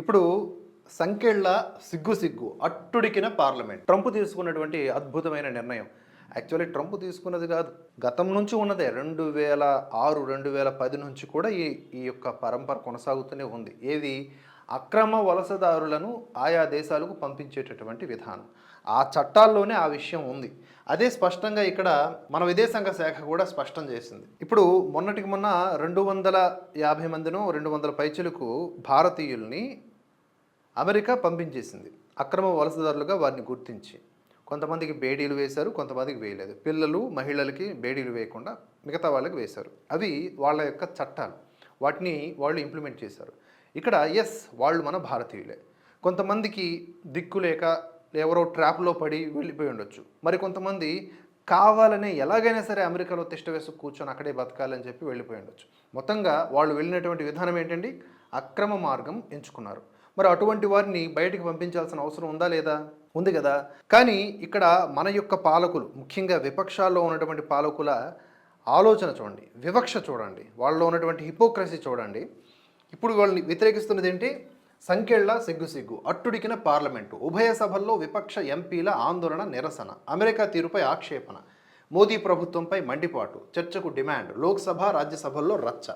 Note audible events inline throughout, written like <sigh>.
ఇప్పుడు సంఖ్యళ్ళ సిగ్గు సిగ్గు అట్టుడికిన పార్లమెంట్. ట్రంప్ తీసుకున్నటువంటి అద్భుతమైన నిర్ణయం. యాక్చువల్లీ ట్రంప్ తీసుకున్నది కాదు. గతం నుంచి ఉన్నదే. రెండు వేల ఆరు రెండు వేల పది నుంచి కూడా ఈ ఈ యొక్క పరంపర కొనసాగుతూనే ఉంది. ఏది? అక్రమ వలసదారులను ఆయా దేశాలకు పంపించేటటువంటి విధానం. ఆ చట్టాల్లోనే ఆ విషయం ఉంది. అదే స్పష్టంగా ఇక్కడ మన విదేశాంగ శాఖ కూడా స్పష్టం చేసింది. ఇప్పుడు మొన్నటికి మొన్న రెండు వందల యాభై మందినో రెండు వందల పైచులకు భారతీయుల్ని అమెరికా పంపించేసింది. అక్రమ వలసదారులుగా వారిని గుర్తించి. కొంతమందికి బేడీలు వేశారు కొంతమందికి వేయలేదు. పిల్లలు మహిళలకి బేడీలు వేయకుండా మిగతా వాళ్ళకి వేశారు. అవి వాళ్ళ యొక్క చట్టాలు. వాటిని వాళ్ళు ఇంప్లిమెంట్ చేశారు. ఇక్కడ ఎస్ వాళ్ళు మన భారతీయులే. కొంతమందికి దిక్కు లేక ఎవరో ట్రాప్లో పడి వెళ్ళిపోయి ఉండొచ్చు. మరి కొంతమంది కావాలనే ఎలాగైనా సరే అమెరికాలో తిష్ట వేసి కూర్చొని అక్కడే బతకాలని చెప్పి వెళ్ళిపోయి ఉండొచ్చు. మొత్తంగా వాళ్ళు వెళ్ళినటువంటి విధానం ఏంటండి? అక్రమ మార్గం ఎంచుకున్నారు. మరి అటువంటి వారిని బయటికి పంపించాల్సిన అవసరం ఉందా లేదా? ఉంది కదా. కానీ ఇక్కడ మన యొక్క పాలకులు ముఖ్యంగా విపక్షాల్లో ఉన్నటువంటి పాలకుల ఆలోచన చూడండి వివక్ష చూడండి వాళ్ళలో ఉన్నటువంటి హిపోక్రసీ చూడండి. ఇప్పుడు వాళ్ళని వ్యతిరేకిస్తున్నది ఏంటి? సంఖ్యళ్ళ సిగ్గు సిగ్గు అట్టుడికిన పార్లమెంటు ఉభయ సభల్లో విపక్ష ఎంపీల ఆందోళన నిరసన అమెరికా తీరుపై ఆక్షేపణ మోదీ ప్రభుత్వంపై మండిపాటు చర్చకు డిమాండ్ లోక్సభ రాజ్యసభల్లో రచ్చ.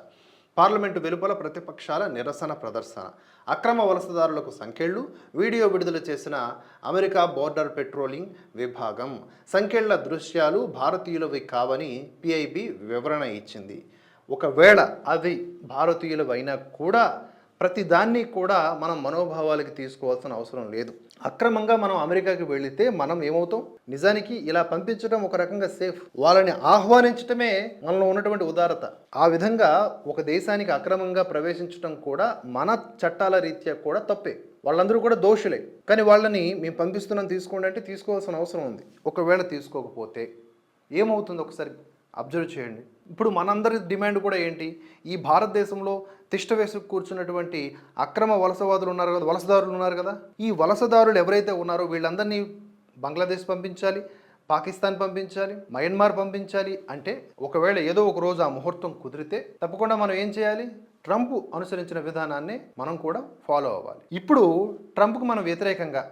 పార్లమెంటు వెలుపల ప్రతిపక్షాల నిరసన ప్రదర్శన. అక్రమ వలసదారులకు సంఖ్యళ్ళు వీడియో విడుదల చేసిన అమెరికా బోర్డర్ పెట్రోలింగ్ విభాగం. సంఖ్యళ్ళ దృశ్యాలు భారతీయులవి కావని పిఐబి వివరణ ఇచ్చింది. ఒకవేళ అవి భారతీయులవైనా కూడా ప్రతిదాన్ని కూడా మనం మనోభావాలకి తీసుకోవాల్సిన అవసరం లేదు. అక్రమంగా మనం అమెరికాకి వెళితే మనం ఏమవుతాం? నిజానికి ఇలా పంపించడం ఒక రకంగా సేఫ్ వాళ్ళని ఆహ్వానించటమే మనలో ఉన్నటువంటి ఉదారత. ఆ విధంగా ఒక దేశానికి అక్రమంగా ప్రవేశించడం కూడా మన చట్టాల రీత్యా కూడా తప్పే. వాళ్ళందరూ కూడా దోషులే. కానీ వాళ్ళని మేము పంపిస్తున్నాం తీసుకోండి అంటే తీసుకోవాల్సిన అవసరం ఉంది. ఒకవేళ తీసుకోకపోతే ఏమవుతుంది ఒకసారి అబ్జర్వ్ చేయండి. ఇప్పుడు మనందరి డిమాండ్ కూడా ఏంటి? ఈ భారతదేశంలో తిష్ట వేసి కూర్చున్నటువంటి అక్రమ వలసవాదులు ఉన్నారు కదా వలసదారులు ఉన్నారు కదా. ఈ వలసదారులు ఎవరైతే ఉన్నారో వీళ్ళందరినీ బంగ్లాదేశ్ పంపించాలి పాకిస్తాన్ పంపించాలి మయన్మార్ పంపించాలి అంటే ఒకవేళ ఏదో ఒక రోజు ఆ ముహూర్తం కుదిరితే తప్పకుండా మనం ఏం చేయాలి? ట్రంప్ అనుసరించిన విధానాన్ని మనం కూడా ఫాలో అవ్వాలి. ఇప్పుడు ట్రంప్కు మనం వ్యతిరేకంగా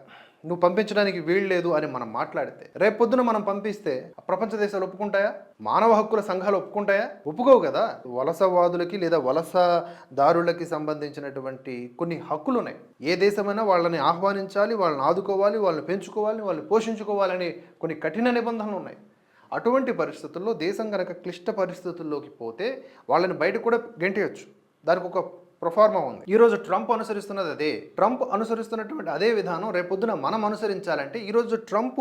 నువ్వు పంపించడానికి వీలు లేదు అని మనం మాట్లాడితే రేపొద్దున మనం పంపిస్తే ప్రపంచ దేశాలు ఒప్పుకుంటాయా? మానవ హక్కుల సంఘాలు ఒప్పుకుంటాయా? ఒప్పుకోవు కదా. వలసవాదులకి లేదా వలసదారులకి సంబంధించినటువంటి కొన్ని హక్కులు ఉన్నాయి ఏ దేశమైనా వాళ్ళని ఆహ్వానించాలి వాళ్ళని ఆదుకోవాలి వాళ్ళని పెంచుకోవాలి వాళ్ళని పోషించుకోవాలని కొన్ని కఠిన నిబంధనలు ఉన్నాయి అటువంటి పరిస్థితుల్లో దేశం కనుక క్లిష్ట పరిస్థితుల్లోకి పోతే వాళ్ళని బయట కూడా గెంటేయచ్చు. దానికి ఒక ప్రొఫార్మా ఉంది. ఈరోజు ట్రంప్ అనుసరిస్తున్నది అదే. ట్రంప్ అనుసరిస్తున్నటువంటి అదే విధానం రేపొద్దున మనం అనుసరించాలంటే ఈరోజు ట్రంప్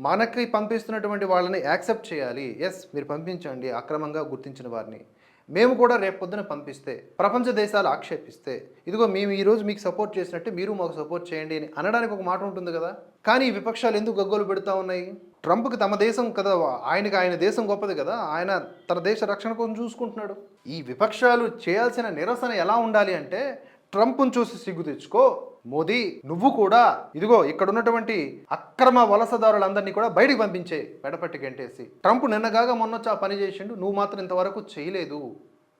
మనకి పంపిస్తున్నటువంటి వాళ్ళని యాక్సెప్ట్ చేయాలి. ఎస్ మీరు పంపించండి అక్రమంగా గుర్తించిన వారిని. మేము కూడా రేపు పొద్దున పంపిస్తే ప్రపంచ దేశాలు ఆక్షేపిస్తే ఇదిగో మేము ఈరోజు మీకు సపోర్ట్ చేసినట్టే మీరు మాకు సపోర్ట్ చేయండి అని అనడానికి ఒక మాట ఉంటుంది కదా? కానీ ఈ విపక్షాలు ఎందుకు గగ్గోలు పెడుతూ ఉన్నాయి? ట్రంప్కి తమ దేశం కదా ఆయనకి ఆయన దేశం గొప్పది కదా ఆయన తన దేశ రక్షణ కోసం చూసుకుంటున్నాడు. ఈ విపక్షాలు చేయాల్సిన నిరసన ఎలా ఉండాలి అంటే ట్రంప్ను చూసి సిగ్గు తెచ్చుకో మోదీ నువ్వు కూడా ఇదిగో ఇక్కడ ఉన్నటువంటి అక్రమ వలసదారులందరినీ కూడా బయటికి పంపించే పెడపట్టి గంటేసి ట్రంప్ నిన్నగాగా మొన్నొచ్చి ఆ పని చేసిండు నువ్వు మాత్రం ఇంతవరకు చేయలేదు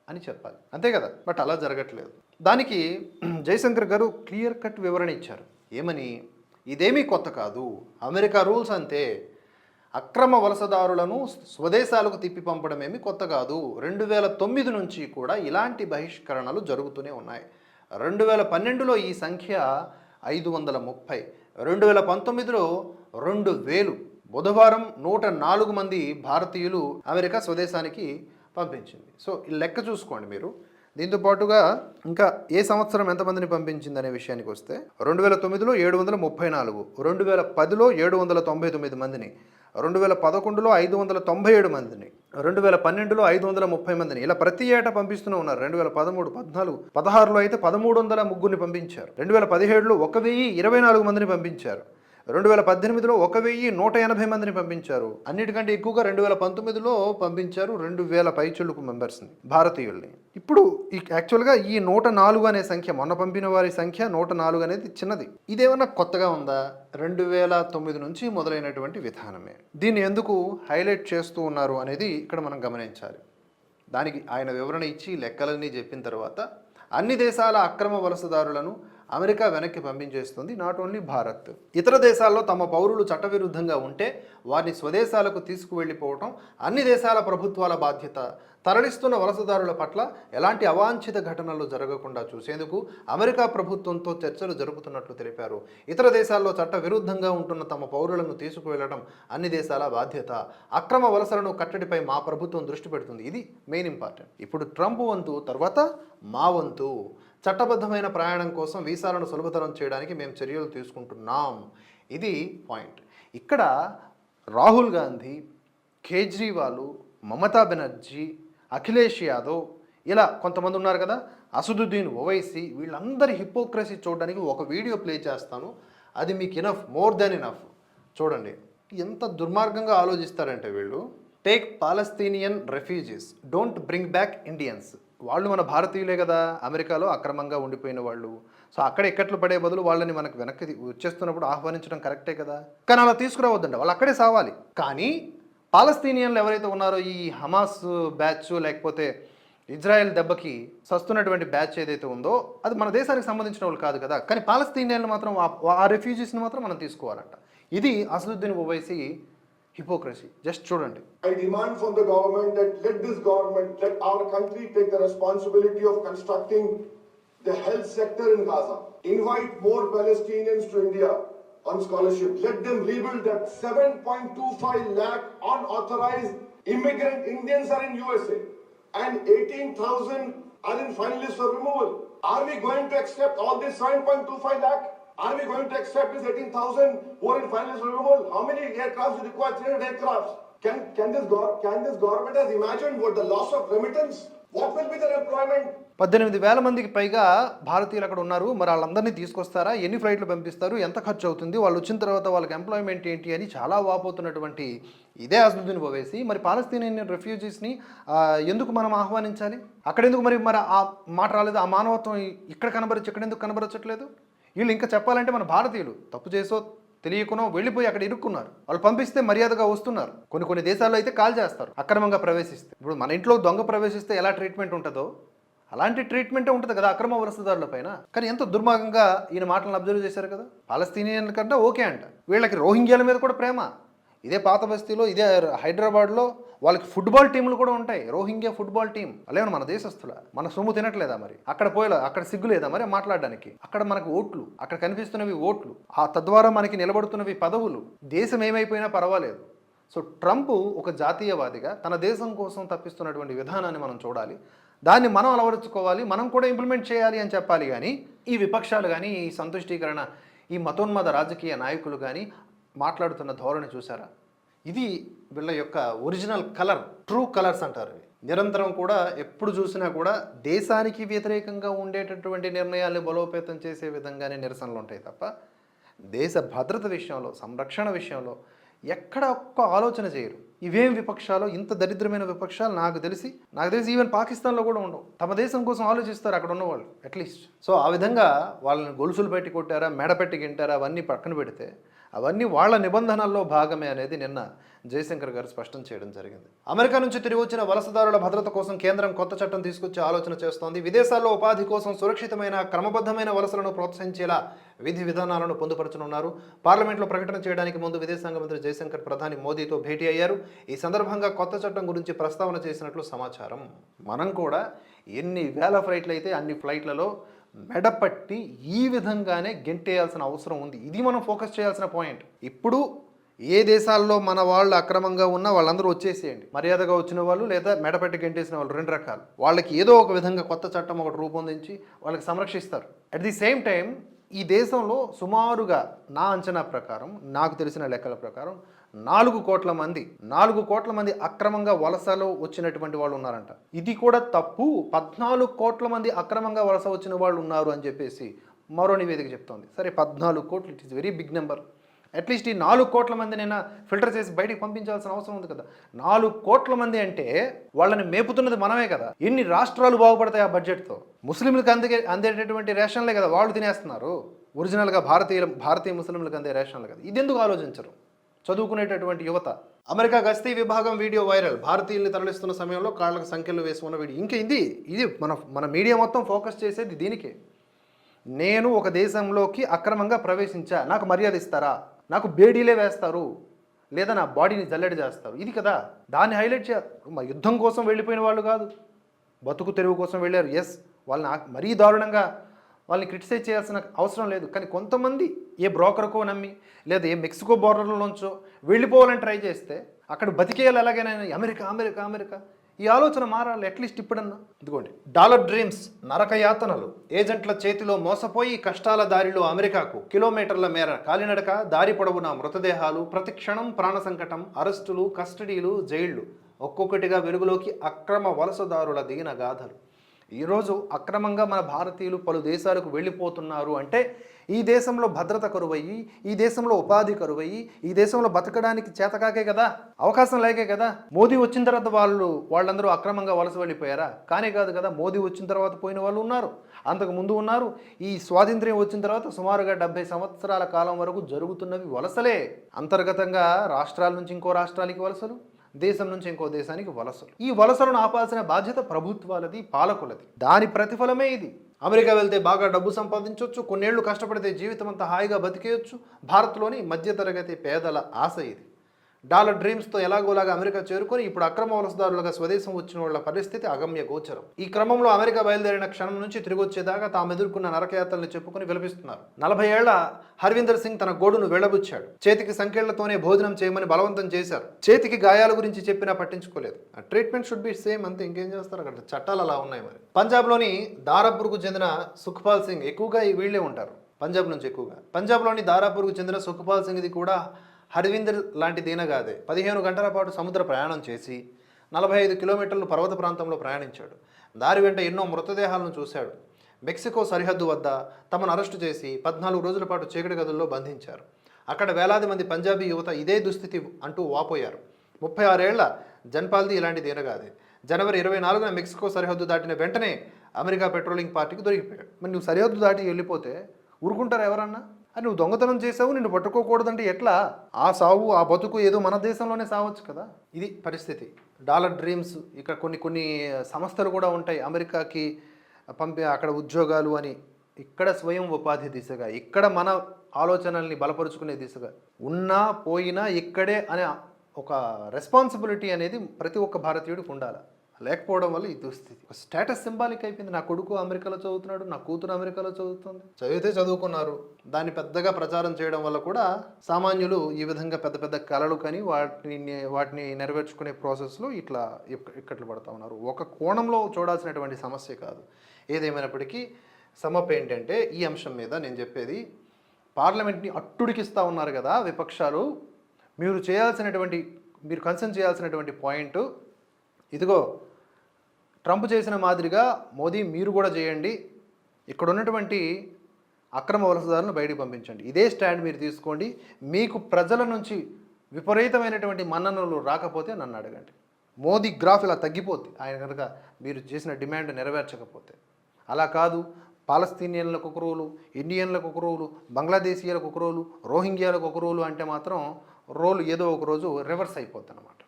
అని చెప్పాలి. అంతే కదా? బట్ అలా జరగట్లేదు. దానికి <clears throat> జయశంకర్ గారు క్లియర్ కట్ వివరణ ఇచ్చారు. ఏమని? ఇదేమీ కొత్త కాదు. అమెరికా రూల్స్ అంతే. అక్రమ వలసదారులను స్వదేశాలకు తిప్పి పంపడం ఏమి కొత్త కాదు. రెండు వేల తొమ్మిది నుంచి కూడా ఇలాంటి బహిష్కరణలు జరుగుతూనే ఉన్నాయి. రెండు వేల పన్నెండులో ఈ సంఖ్య ఐదు వందల ముప్పై. రెండు వేల పంతొమ్మిదిలో రెండు వేలు. బుధవారం నూట నాలుగు మంది భారతీయులు అమెరికా స్వదేశానికి పంపించింది. సో ఈ లెక్క చూసుకోండి మీరు. దీంతో పాటుగా ఇంకా ఏ సంవత్సరం ఎంతమందిని పంపించింది అనే విషయానికి వస్తే రెండు వేల తొమ్మిదిలో ఏడు వందల ముప్పై నాలుగు రెండు వేల పదిలో ఏడు వందల తొంభై తొమ్మిది మందిని రెండు వేల పదకొండులో ఐదు వందల తొంభై ఏడు మందిని రెండు వేల పన్నెండులో ఐదు వందల ముప్పై మందిని. ఇలా ప్రతి ఏటా పంపిస్తూనే ఉన్నారు. రెండు వేల పదమూడు పద్నాలుగు పదహారులో అయితే పదమూడు వందల ముగ్గురిని పంపించారు. రెండు వేల పదిహేడులో ఒక వెయ్యి ఇరవై నాలుగు మందిని పంపించారు. రెండు వేల పద్దెనిమిదిలో ఒక వెయ్యి నూట ఎనభై మందిని పంపించారు. అన్నిటికంటే ఎక్కువగా రెండు వేల పంతొమ్మిదిలో పంపించారు రెండు వేల పైచులకు మెంబర్స్ని భారతీయుల్ని. ఇప్పుడు ఈ యాక్చువల్గా ఈ నూట నాలుగు అనే సంఖ్య మొన్న పంపిన వారి సంఖ్య నూట నాలుగు అనేది చిన్నది. ఇదేమన్నా కొత్తగా ఉందా? రెండు వేల తొమ్మిది నుంచి మొదలైనటువంటి విధానమే. దీన్ని ఎందుకు హైలైట్ చేస్తూ ఉన్నారు అనేది ఇక్కడ మనం గమనించాలి. దానికి ఆయన వివరణ ఇచ్చి లెక్కలన్నీ చెప్పిన తర్వాత అన్ని దేశాల అక్రమ వలసదారులను అమెరికా వెనక్కి పంపించేస్తుంది. Not only Bharat. ఇతర దేశాల్లో తమ పౌరులు చట్టవిరుద్ధంగా ఉంటే వారిని స్వదేశాలకు తీసుకువెళ్ళిపోవటం అన్ని దేశాల ప్రభుత్వాల బాధ్యత. తరలిస్తున్న వలసదారుల పట్ల ఎలాంటి అవాంఛిత ఘటనలు జరగకుండా చూసేందుకు అమెరికా ప్రభుత్వంతో చర్చలు జరుపుతున్నట్లు తెలిపారు. ఇతర దేశాల్లో చట్ట విరుద్ధంగా ఉంటున్న తమ పౌరులను తీసుకువెళ్ళడం అన్ని దేశాల బాధ్యత. అక్రమ వలసలను కట్టడిపై మా ప్రభుత్వం దృష్టి పెడుతుంది. ఇది మెయిన్ ఇంపార్టెంట్ ఇప్పుడు ట్రంప్ వంతు తర్వాత మా వంతు. చట్టబద్ధమైన ప్రయాణం కోసం వీసాలను సులభతరం చేయడానికి మేము చర్యలు తీసుకుంటున్నాం. ఇది పాయింట్. ఇక్కడ రాహుల్ గాంధీ కేజ్రీవాల్ మమతా బెనర్జీ అఖిలేష్ యాదవ్ ఇలా కొంతమంది ఉన్నారు కదా అసదుద్దీన్ ఓవైసీ వీళ్ళందరి హిపోక్రసీ చూడడానికి ఒక వీడియో ప్లే చేస్తాను. అది మీకు ఇనఫ్ మోర్ దెన్ ఇనఫ్ చూడండి. ఎంత దుర్మార్గంగా ఆలోచిస్తారంటే వీళ్ళు take Palestinian refugees don't bring back Indians వాళ్ళు మన భారతీయులే కదా అమెరికాలో అక్రమంగా ఉండిపోయిన వాళ్ళు. సో అక్కడ ఎక్కట్లు పడే బదులు వాళ్ళని మనకు వెనక్కి వచ్చేస్తున్నప్పుడు ఆహ్వానించడం కరెక్టే కదా. కానీ అలా తీసుకురావద్దండి వాళ్ళు అక్కడే సావాలి. కానీ పాలస్తీనియన్లు ఎవరైతే ఉన్నారో ఈ హమాస్ బ్యాచ్ లేకపోతే ఇజ్రాయెల్ దెబ్బకి సస్తున్నటువంటి బ్యాచ్ ఏదైతే ఉందో అది మన దేశానికి సంబంధించిన వాళ్ళు కాదు కదా. కానీ పాలస్తీనియన్లు మాత్రం ఆ- ఆ రెఫ్యూజీస్ని మాత్రం మనం తీసుకోవాలంట. ఇది Asaduddin Owaisi Just student. I demand from the government that let this government, let our country take the responsibility of constructing the health sector in Gaza. Invite more Palestinians to India on scholarship. Let them rebuild that 7.25 lakh unauthorized immigrant Indians are in USA and 18,000 are in finalist for removal. Are we going to accept all this 7.25 lakh? Are we going to accept this 18,000 who are in final removal? How many aircrafts we require? 300 aircrafts. Can, can, this can this government has imagined what the loss of remittance? What will be their employment? పద్దెనిమిది వేల మందికి పైగా భారతీయులు అక్కడ ఉన్నారు మరి వాళ్ళందరినీ తీసుకొస్తారా ఎన్ని ఫ్లైట్లు పంపిస్తారు ఎంత ఖర్చు అవుతుంది వాళ్ళు వచ్చిన తర్వాత వాళ్ళకి ఎంప్లాయ్మెంట్ ఏంటి అని చాలా వాపోతున్నటువంటి ఇదే అసదుద్దీన్ ఓవైసీ మరి పాలస్తీనియన్ రెఫ్యూజీస్ని ఎందుకు మనం ఆహ్వానించాలి అక్కడెందుకు మరి మరి ఆ మాట రాలేదు ఆ మానవత్వం ఇక్కడ కనబరచు ఇక్కడ ఎందుకు కనబరచట్లేదు వీళ్ళు ఇంకా చెప్పాలంటే మన భారతీయులు. తప్పు చేసో తెలియకునో వెళ్ళిపోయి అక్కడ ఇరుక్కున్నారు. వాళ్ళు పంపిస్తే మర్యాదగా వస్తున్నారు. కొన్ని కొన్ని దేశాల్లో అయితే కాల్ చేస్తారు అక్రమంగా ప్రవేశిస్తే. ఇప్పుడు మన ఇంట్లో దొంగ ప్రవేశిస్తే ఎలా ట్రీట్మెంట్ ఉంటుందో అలాంటి ట్రీట్మెంటే ఉంటుంది కదా అక్రమ వలసదారుల పైన. కానీ ఎంత దుర్మార్గంగా ఈయన మాటలను అబ్జర్వ్ చేశారు కదా. పాలస్తీనియన్ల కంటే ఓకే అంట. వీళ్ళకి రోహింగ్యాల మీద కూడా ప్రేమ. ఇదే పాత బస్తీలో ఇదే హైదరాబాద్లో వాళ్ళకి ఫుట్బాల్ టీంలు కూడా ఉంటాయి. రోహింగ్యా ఫుట్బాల్ టీం అలాగే మన దేశస్తుల మన సొమ్ము తినట్లేదా మరి? అక్కడ పోయేలా? అక్కడ సిగ్గు లేదా మరి మాట్లాడడానికి? అక్కడ మనకు ఓట్లు. అక్కడ కనిపిస్తున్నవి ఓట్లు. ఆ తద్వారా మనకి నిలబడుతున్నవి పదవులు. దేశం ఏమైపోయినా పర్వాలేదు. సో ట్రంప్ ఒక జాతీయవాదిగా తన దేశం కోసం తప్పిస్తున్నటువంటి విధానాన్ని మనం చూడాలి. దాన్ని మనం అలవరుచుకోవాలి. మనం కూడా ఇంప్లిమెంట్ చేయాలి అని చెప్పాలి కానీ ఈ విపక్షాలు కానీ ఈ సంతుష్టీకరణ ఈ మతోన్మద రాజకీయ నాయకులు కానీ మాట్లాడుతున్న ధోరణి చూసారా? ఇది వీళ్ళ యొక్క ఒరిజినల్ కలర్ ట్రూ కలర్స్ అంటారు ఇవి. నిరంతరం కూడా ఎప్పుడు చూసినా కూడా దేశానికి వ్యతిరేకంగా ఉండేటటువంటి నిర్ణయాల్ని బలోపేతం చేసే విధంగానే నిరసనలు ఉంటాయి తప్ప దేశ భద్రత విషయంలో సంరక్షణ విషయంలో ఎక్కడ ఒక్క ఆలోచన చేయరు. ఇవేం విపక్షాలు ఇంత దరిద్రమైన విపక్షాలు నాకు తెలిసి నాకు తెలిసి ఈవెన్ పాకిస్తాన్లో కూడా ఉండవు. తమ దేశం కోసం ఆలోచిస్తారు అక్కడ ఉన్నవాళ్ళు అట్లీస్ట్. సో ఆ విధంగా వాళ్ళని గొలుసులు పెట్టి కొట్టారా మెడ పెట్టి గింటారా అవన్నీ పక్కన పెడితే అవన్నీ వాళ్ళ నిబంధనల్లో భాగమే అనేది నిన్న జయశంకర్ గారు స్పష్టం చేయడం జరిగింది. అమెరికా నుంచి తిరిగి వచ్చిన వలసదారుల భద్రత కోసం కేంద్రం కొత్త చట్టం తీసుకొచ్చే ఆలోచన చేస్తోంది. విదేశాల్లో ఉపాధి కోసం సురక్షితమైన క్రమబద్ధమైన వలసలను ప్రోత్సహించేలా విధి విధానాలను పొందుపరచనున్నారు. పార్లమెంట్లో ప్రకటన చేయడానికి ముందు విదేశాంగ మంత్రి జయశంకర్ ప్రధాని మోదీతో భేటీ అయ్యారు. ఈ సందర్భంగా కొత్త చట్టం గురించి ప్రస్తావన చేసినట్లు సమాచారం. మనం కూడా ఎన్ని వేల ఫ్లైట్లు అయితే అన్ని ఫ్లైట్లలో మెడపట్టి ఈ విధంగానే గెంటేయాల్సిన అవసరం ఉంది. ఇది మనం ఫోకస్ చేయాల్సిన పాయింట్. ఇప్పుడు ఏ దేశాల్లో మన వాళ్ళు అక్రమంగా ఉన్నా వాళ్ళందరూ వచ్చేసేయండి. మర్యాదగా వచ్చిన వాళ్ళు లేదా మెడపెట్టి గెంటేసిన వాళ్ళు రెండు రకాలు. వాళ్ళకి ఏదో ఒక విధంగా కొత్త చట్టం ఒకటి రూపొందించి వాళ్ళకి సంరక్షిస్తారు. అట్ ది సేమ్ టైం ఈ దేశంలో సుమారుగా నా అంచనా ప్రకారం నాకు తెలిసిన లెక్కల ప్రకారం నాలుగు కోట్ల మంది నాలుగు కోట్ల మంది అక్రమంగా వలసలో వచ్చినటువంటి వాళ్ళు ఉన్నారంట. ఇది కూడా తప్పు. పద్నాలుగు కోట్ల మంది అక్రమంగా వలస వచ్చిన వాళ్ళు ఉన్నారు అని చెప్పేసి మరో నివేదిక చెప్తోంది. సరే పద్నాలుగు కోట్లు it is very big number at least ఈ నాలుగు కోట్ల మందినైనా ఫిల్టర్ చేసి బయటికి పంపించాల్సిన అవసరం ఉంది కదా. నాలుగు కోట్ల మంది అంటే వాళ్ళని మేపుతున్నది మనమే కదా. ఎన్ని రాష్ట్రాలు బాగుపడతాయి ఆ బడ్జెట్తో ముస్లింలకు అందే అందేటటువంటి రేషన్లే కదా వాళ్ళు తినేస్తున్నారు. ఒరిజినల్గా భారతీయ భారతీయ ముస్లింలకు అందే రేషన్లు కదా. ఇది ఎందుకు ఆలోచించరు? చదువుకునేటటువంటి యువత. అమెరికా గస్తీ విభాగం వీడియో వైరల్. భారతీయుల్ని తరలిస్తున్న సమయంలో కాళ్ళకు సంఖ్యలు వేసుకున్న వీడియో. ఇంకా ఇది ఇది మన మన మీడియా మొత్తం ఫోకస్ చేసేది దీనికే. నేను ఒక దేశంలోకి అక్రమంగా ప్రవేశించా. నాకు మర్యాద ఇస్తారా? నాకు బేడీలే వేస్తారు. లేదా నా బాడీని జల్లెడ చేస్తారు. ఇది కదా. దాన్ని హైలైట్ చేయాలి మా యుద్ధం కోసం వెళ్ళిపోయిన వాళ్ళు కాదు. బతుకు తెరువు కోసం వెళ్ళారు. ఎస్ వాళ్ళని మరీ దారుణంగా వాళ్ళని క్రిటిసైజ్ చేయాల్సిన అవసరం లేదు. కానీ కొంతమంది ఏ బ్రోకర్కో నమ్మి లేదా ఏ మెక్సికో బోర్డర్లోంచో వెళ్ళిపోవాలని ట్రై చేస్తే అక్కడ బతికేయాలి ఎలాగైనా అమెరికా అమెరికా అమెరికా. ఈ ఆలోచన మారాలి అట్లీస్ట్ ఇప్పుడన్నా. ఇదిగోండి. డాలర్ డ్రీమ్స్ నరక యాతనలు. ఏజెంట్ల చేతిలో మోసపోయి కష్టాల దారిలో అమెరికాకు కిలోమీటర్ల మేర కాలినడక దారి పొడవున మృతదేహాలు ప్రతి క్షణం ప్రాణ సంకటం అరెస్టులు కస్టడీలు జైళ్ళు. ఒక్కొక్కటిగా వెలుగులోకి అక్రమ వలసదారుల దిగిన గాథలు. ఈరోజు అక్రమంగా మన భారతీయులు పలు దేశాలకు వెళ్ళిపోతున్నారు అంటే ఈ దేశంలో భద్రత కరువయ్యి ఈ దేశంలో ఉపాధి కరువయ్యి ఈ దేశంలో బతకడానికి చేతకాకే కదా అవకాశం లేకే కదా. మోదీ వచ్చిన తర్వాత వాళ్ళు వాళ్ళందరూ అక్రమంగా వలస వెళ్ళిపోయారా? కానే కాదు కదా మోదీ వచ్చిన తర్వాత పోయిన వాళ్ళు ఉన్నారు. అంతకు ముందు ఉన్నారు. ఈ స్వాతంత్ర్యం వచ్చిన తర్వాత సుమారుగా డెబ్బై సంవత్సరాల కాలం వరకు జరుగుతున్నవి వలసలే. అంతర్గతంగా రాష్ట్రాల నుంచి ఇంకో రాష్ట్రానికి వలసలు. దేశం నుంచి ఇంకో దేశానికి వలసలు. ఈ వలసలను ఆపాల్సిన బాధ్యత ప్రభుత్వాలది పాలకులది. దాని ప్రతిఫలమే ఇది. అమెరికా వెళ్తే బాగా డబ్బు సంపాదించవచ్చు కొన్నేళ్ళు కష్టపడితే జీవితం అంతా హాయిగా బతికేయచ్చు. భారత్లోని మధ్యతరగతి పేదల ఆశ ఇది. డాలర్ డ్రీమ్స్తో ఎలాగోలాగా అమెరికా చేరుకొని ఇప్పుడు అక్రమ వలసదారులుగా స్వదేశం వచ్చిన వాళ్ళ పరిస్థితి అగమ్య గోచరం. ఈ క్రమంలో అమెరికా బయలుదేరిన క్షణం నుంచి తిరిగి వచ్చేదాకా తాము ఎదుర్కొన్న నరకయాత్రల్ని చెప్పుకొని విలపిస్తున్నారు. నలభై ఏళ్ళ హర్విందర్ సింగ్ తన గోడును వెళ్ళబుచ్చాడు చేతికి సంఖ్యలతోనే భోజనం చేయమని బలవంతం చేశారు. చేతికి గాయాల గురించి చెప్పినా పట్టించుకోలేదు. ఆ ట్రీట్మెంట్ షుడ్ బి సేమ్ అంతే ఇంకేం చేస్తారు? అక్కడ చట్టాలు అలా ఉన్నాయి మరి. పంజాబ్లోని దారాపూర్కు చెందిన సుఖ్పాల్ సింగ్ ఎక్కువగా ఈ వీళ్ళే ఉంటారు. పంజాబ్ నుంచి ఎక్కువగా. పంజాబ్లోని దారాపూర్కు చెందిన సుఖ్పాల్ సింగ్ది కూడా హరివిందర్ లాంటి దీనగాదే పదిహేను గంటల పాటు సముద్ర ప్రయాణం చేసి నలభై ఐదు కిలోమీటర్లు పర్వత ప్రాంతంలో ప్రయాణించాడు. దారి వెంట ఎన్నో మృతదేహాలను చూశాడు. మెక్సికో సరిహద్దు వద్ద తమను అరెస్టు చేసి పద్నాలుగు రోజుల పాటు చీకటి గదుల్లో బంధించారు. అక్కడ వేలాది మంది పంజాబీ యువత ఇదే దుస్థితి అంటూ వాపోయారు. ముప్పై ఆరేళ్ళ జన్పాల్ది ఇలాంటి దీనగాదే జనవరి ఇరవై నాలుగున మెక్సికో సరిహద్దు దాటిన వెంటనే అమెరికా పెట్రోలింగ్ పార్టీకి దొరికిపోయాడు. మరి నువ్వు సరిహద్దు దాటి వెళ్ళిపోతే ఊరుకుంటారా ఎవరన్నా? అని నువ్వు దొంగతనం చేసావు నిన్ను పట్టుకోకూడదంటే ఎట్లా? ఆ సావు ఆ బతుకు ఏదో మన దేశంలోనే సావచ్చు కదా? ఇది పరిస్థితి. డాలర్ డ్రీమ్స్ ఇక్కడ కొన్ని కొన్ని సంస్థలు కూడా ఉంటాయి అమెరికాకి పంపే అక్కడ ఉద్యోగాలు అని. ఇక్కడ స్వయం ఉపాధి దిశగా ఇక్కడ మన ఆలోచనల్ని బలపరుచుకునే దిశగా. ఉన్నా పోయినా ఇక్కడే అనే ఒక రెస్పాన్సిబిలిటీ అనేది ప్రతి ఒక్క భారతీయుడికి ఉండాలి. లేకపోవడం వల్ల ఈ దుస్థితి. ఒక స్టేటస్ సింబాలిక్ అయిపోయింది. నా కొడుకు అమెరికాలో చదువుతున్నాడు నా కూతురు అమెరికాలో చదువుతుంది. చదివితే చదువుకున్నారు. దాన్ని పెద్దగా ప్రచారం చేయడం వల్ల కూడా సామాన్యులు ఈ విధంగా పెద్ద పెద్ద కళలు కానీ వాటిని వాటిని నెరవేర్చుకునే ప్రాసెస్లో ఇట్లా ఇక్కట్లు పడతా ఉన్నారు. ఒక కోణంలో చూడాల్సినటువంటి సమస్య కాదు. ఏదేమైనప్పటికీ సమప ఏంటంటే ఈ అంశం మీద నేను చెప్పేది పార్లమెంట్ని అట్టుడికిస్తూ ఉన్నారు కదా విపక్షాలు. మీరు చేయాల్సినటువంటి మీరు కన్సర్న్ చేయాల్సినటువంటి పాయింట్ ఇదిగో ట్రంప్ చేసిన మాదిరిగా మోదీ మీరు కూడా చేయండి. ఇక్కడ ఉన్నటువంటి అక్రమ వలసదారులను బయటికి పంపించండి. ఇదే స్టాండ్ మీరు తీసుకోండి. మీకు ప్రజల నుంచి విపరీతమైనటువంటి మన్ననలు రాకపోతే నన్ను అడగండి. మోదీ గ్రాఫ్ ఇలా తగ్గిపోద్ది. ఆయన కనుక మీరు చేసిన డిమాండ్ నెరవేర్చకపోతే. అలా కాదు. పాలస్తీనియన్లకు ఒక రోలు ఇండియన్లకు ఒక రోలు బంగ్లాదేశీయులకు ఒక రోలు రోహింగ్యాలకు ఒక రోలు అంటే మాత్రం రోలు ఏదో ఒక రోజు రివర్స్ అయిపోద్ది అనమాట